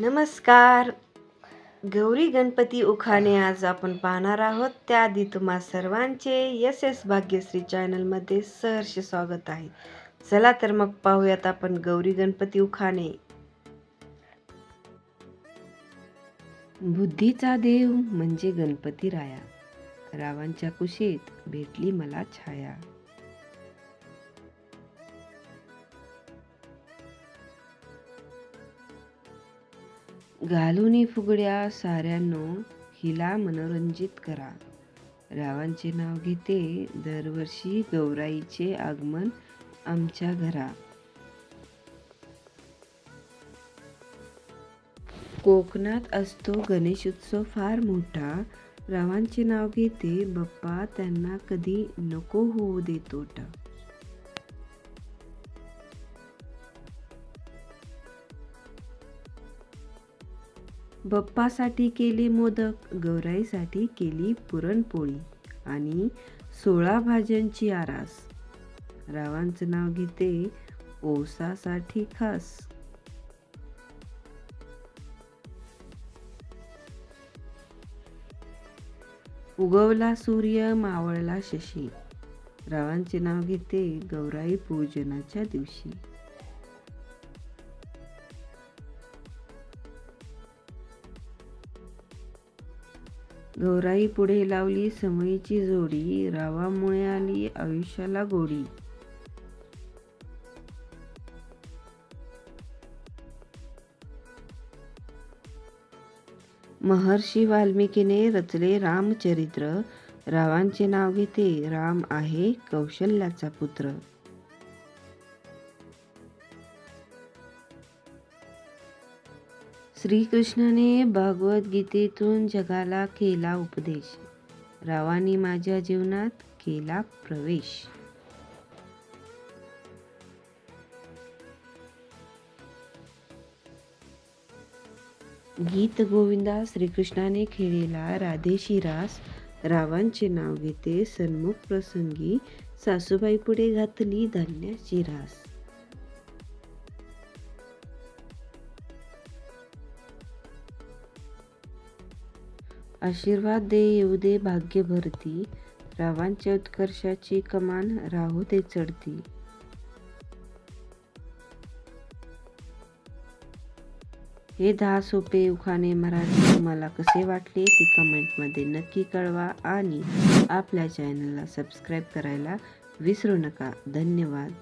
नमस्कार. गौरी गणपती उखाणे आज आपण पाहणार आहोत. त्याआधी तुम्हा सर्वांचे यस एस भाग्यश्री चॅनलमध्ये सहर्ष स्वागत आहे. चला तर मग पाहूयात आपण गौरी गणपती उखाणे. बुद्धीचा देव म्हणजे गणपती राया. रावांच्या कुशीत भेटली मला छाया. घालूनी फुगड्या साऱ्यांनो हिला मनोरंजित करा. रावांचे नाव घेते दरवर्षी गौराईचे आगमन आमच्या घरा. कोकणात असतो गणेश उत्सव फार मोठा. रावांचे नाव घेते बाप्पा त्यांना कधी नको होऊ दे बप्पासाठी केले मोदक गौराईसाठी केली पुरणपोळी आणि सोळा भाज्यांची आरास. रावांचं नाव घेते ओसासाठी खास. उगवला सूर्य मावळला शशी. रावांचे नाव घेते गौराई पूजनाच्या दिवशी. गौराई पुढे लावली समयीची जोडी रावामुळे आली आयुष्याला गोडी. महर्षी वाल्मिकीने रचले रामचरित्र. रावांचे नाव घेते राम आहे कौशल्याचा पुत्र. श्रीकृष्णाने भगवद्गीतेतून जगाला केला उपदेश. रावानी माझ्या जीवनात केला प्रवेश. गीत गोविंदा श्रीकृष्णाने खेळलेला राधेशी रास रावांचे नाव घेते सन्मुख प्रसंगी. सासूबाई पुढे घातली धान्याची रास आशीर्वाद दे येऊ दे भाग्य भरती. रावांच्या उत्कर्षाची कमान राहू दे चढती. हे दहा सोपे उखाणे मराठी तुम्हाला कसे वाटले? ते कमेंटमध्ये नक्की कळवा आणि आपल्या चॅनलला सबस्क्राईब करायला विसरू नका. धन्यवाद.